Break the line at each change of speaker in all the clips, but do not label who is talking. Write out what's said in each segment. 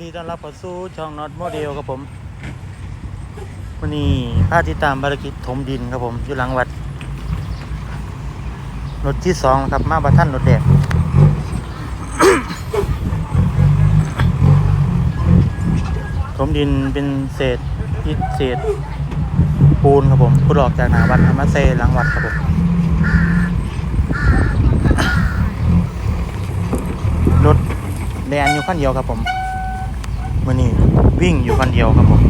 ดีต้อนรับเข้าสู่ช่องน็อตโมเดลครับผมวันนี้พาติดตามภารกิจถมดินครับผมอยู่หลังวัดรถที่สองครับมาประท่านรถแดงถมดินเป็นเศษอิฐเศษปูนครับผมพุดออกจากหนาวัดเอามาเซหลังวัดครับผมรถแดนอยู่คันเดียวครับผม มื่อนี้วิ่งอยู่คนเดียวครับผม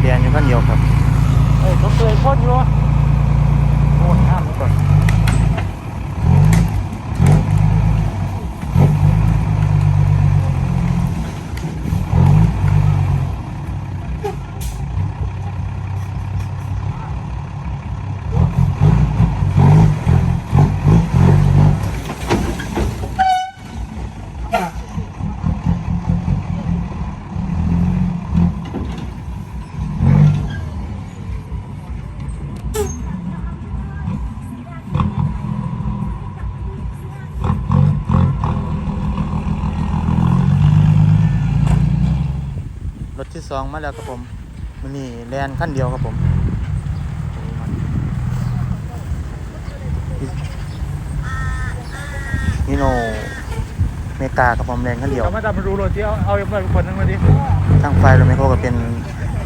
เรียนอยู่คนเดียวครับเอ้ยเขาเคยพ่นอยู่โค่นห้ามไว้ก่อนรถที่ สองมาแล้วครับผมมื่อนี้แลนคันเดียวครับผมนิโนเมกากับผมแลนคันเดียว
เรามาดับมาดูรถที่เอาเอาเอ็มเอร์ขวดหนึงมาดิ
ทางไฟรถไมโครก็เป็น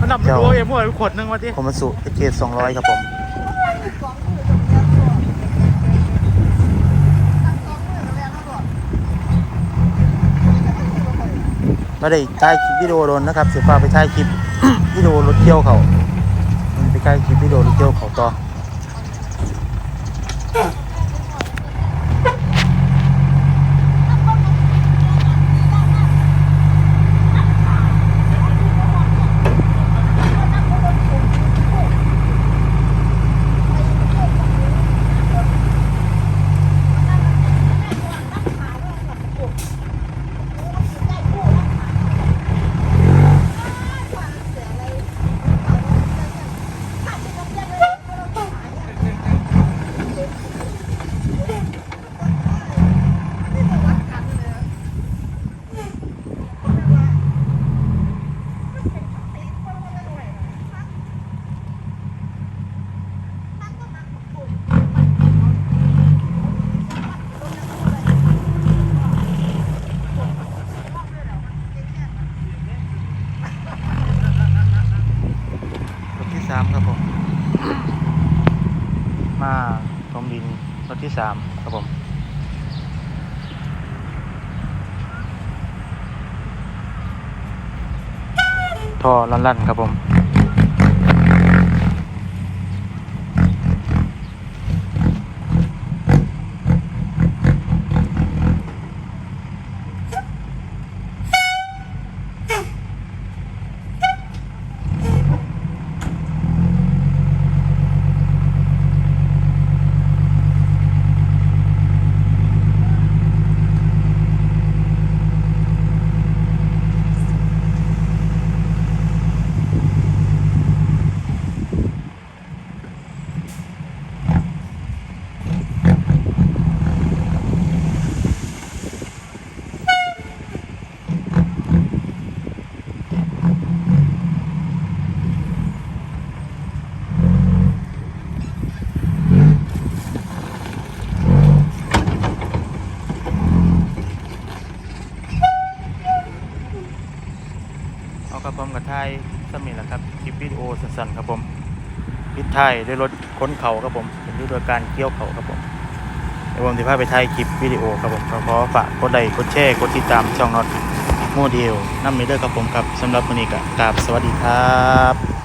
มาดับมาดูเอาเอ็มเอร์ขวดหนึงมาดิ
คอมสุเกตสองร้อยครับผม ไม่ได้ถ่ายคลิปวิดีโอโดนนะครับเสียฟ้าไปถ่ายคลิปวิดีโอรถเที่ยวเขามันไปถ่ายคลิปวิดีโอรถเที่ยวเขาต่อ มาตรงดินรถที่สามครับผมท่อลั่นๆครับผม ครับผมกับไทยสมิธแหละครับคลิปวิดีโอสั้นๆครับผมพิดไทยด้วยรถค้นเขาครับผมเป็นด้วยโดยการเกี่ยวเขาครับผมเดี๋ยวผมจะพาไปไทยคลิปวิดีโอครับผมขอฝากกดไลค์กดแชร์กดติดตามช่องน็อตโมเดลน้ำมีเดอร์ครับผมครับสำหรับวันนี้ก็กราบสวัสดีครับ